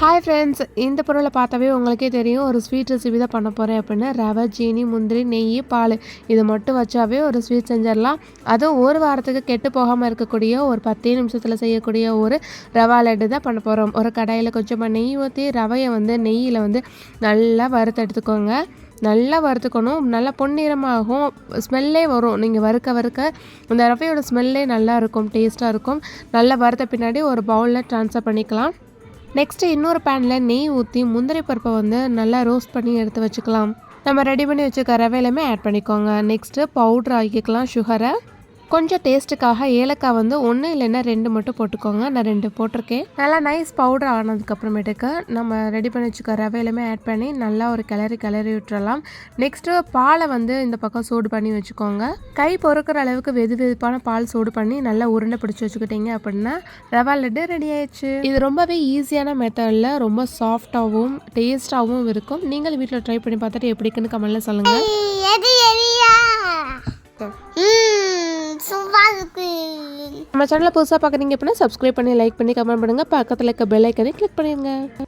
Hi friends இந்த பொருளை பார்த்தாவே உங்களுக்கே தெரியும் ஒரு ஸ்வீட் ரெசிபி தான் பண்ண போகிறேன் அப்படின்னு. ரவை ஜீனி முந்திரி நெய் பால் இது மட்டும் வச்சாவே ஒரு ஸ்வீட் செஞ்சிடலாம். அதுவும் ஒரு வாரத்துக்கு கெட்டு போகாமல் இருக்கக்கூடிய ஒரு பத்தே நிமிஷத்தில் செய்யக்கூடிய ஒரு ரவா லட்டு தான் பண்ண போகிறோம் ஒரு கடாயில் கொஞ்சமாக நெய் ஊற்றி ரவையை வந்து நெய்யில் வந்து நல்லா வறுத்து எடுத்துக்கோங்க. நல்லா வறுத்துக்கணும். நல்லா பொன்னிறமாகும் ஸ்மெல்லே வரும். நீங்கள் வறுக்க வறுக்க அந்த ரவையோட ஸ்மெல்லே நல்லா இருக்கும் டேஸ்ட்டாக இருக்கும். நல்லா வறுத்த பின்னாடி ஒரு பவுலில் ட்ரான்ஸ்ஃபர் பண்ணிக்கலாம். நெக்ஸ்ட்டு இன்னொரு பேனில் நெய் ஊற்றி முந்திரி பருப்பை வந்து நல்லா ரோஸ்ட் பண்ணி எடுத்து வச்சுக்கலாம். நம்ம ரெடி பண்ணி வச்சுக்க ரவையிலுமே ஆட் பண்ணிக்கோங்க. நெக்ஸ்ட்டு பவுட்ரு ஆக்கிக்கலாம் சுகரை கொஞ்சம் டேஸ்ட்டுக்காக ஏலக்காய் வந்து ஒன்று இல்லைன்னா ரெண்டு மட்டும் போட்டுக்கோங்க. நான் ரெண்டு போட்டிருக்கேன். நல்லா நைஸ் பவுடர் ஆனதுக்கப்புறமேட்டுக்கு நம்ம ரெடி பண்ணி வச்சுக்க ரவையிலுமே ஆட் பண்ணி நல்லா ஒரு கிளறி கிளறி விட்டுறலாம். நெக்ஸ்ட்டு பாலை வந்து இந்த பக்கம் சூடு பண்ணி வச்சுக்கோங்க. கை பொறுக்கிற அளவுக்கு வெது வெதுப்பான பால் சூடு பண்ணி நல்லா உருண்டை பிடிச்சி வச்சுக்கிட்டீங்க அப்படின்னா ரவா லட்டு ரெடி ஆயிடுச்சு. இது ரொம்பவே ஈஸியான மெத்தடில் ரொம்ப சாஃப்டாகவும் டேஸ்ட்டாகவும் இருக்கும். நீங்கள் வீட்டில் ட்ரை பண்ணி பார்த்துட்டு எப்படி இருக்குன்னு கமெண்ட்டில் சொல்லுங்கள் இருக்கு. நம்ம சேனலை புதுசாக பார்க்குறீங்க அப்படின்னா சப்ஸ்கிரைப் பண்ணி லைக் பண்ணி கமெண்ட் பண்ணுங்கள் பக்கத்தில் இருக்க பெல் ஐக்கனே கிளிக் பண்ணிடுங்க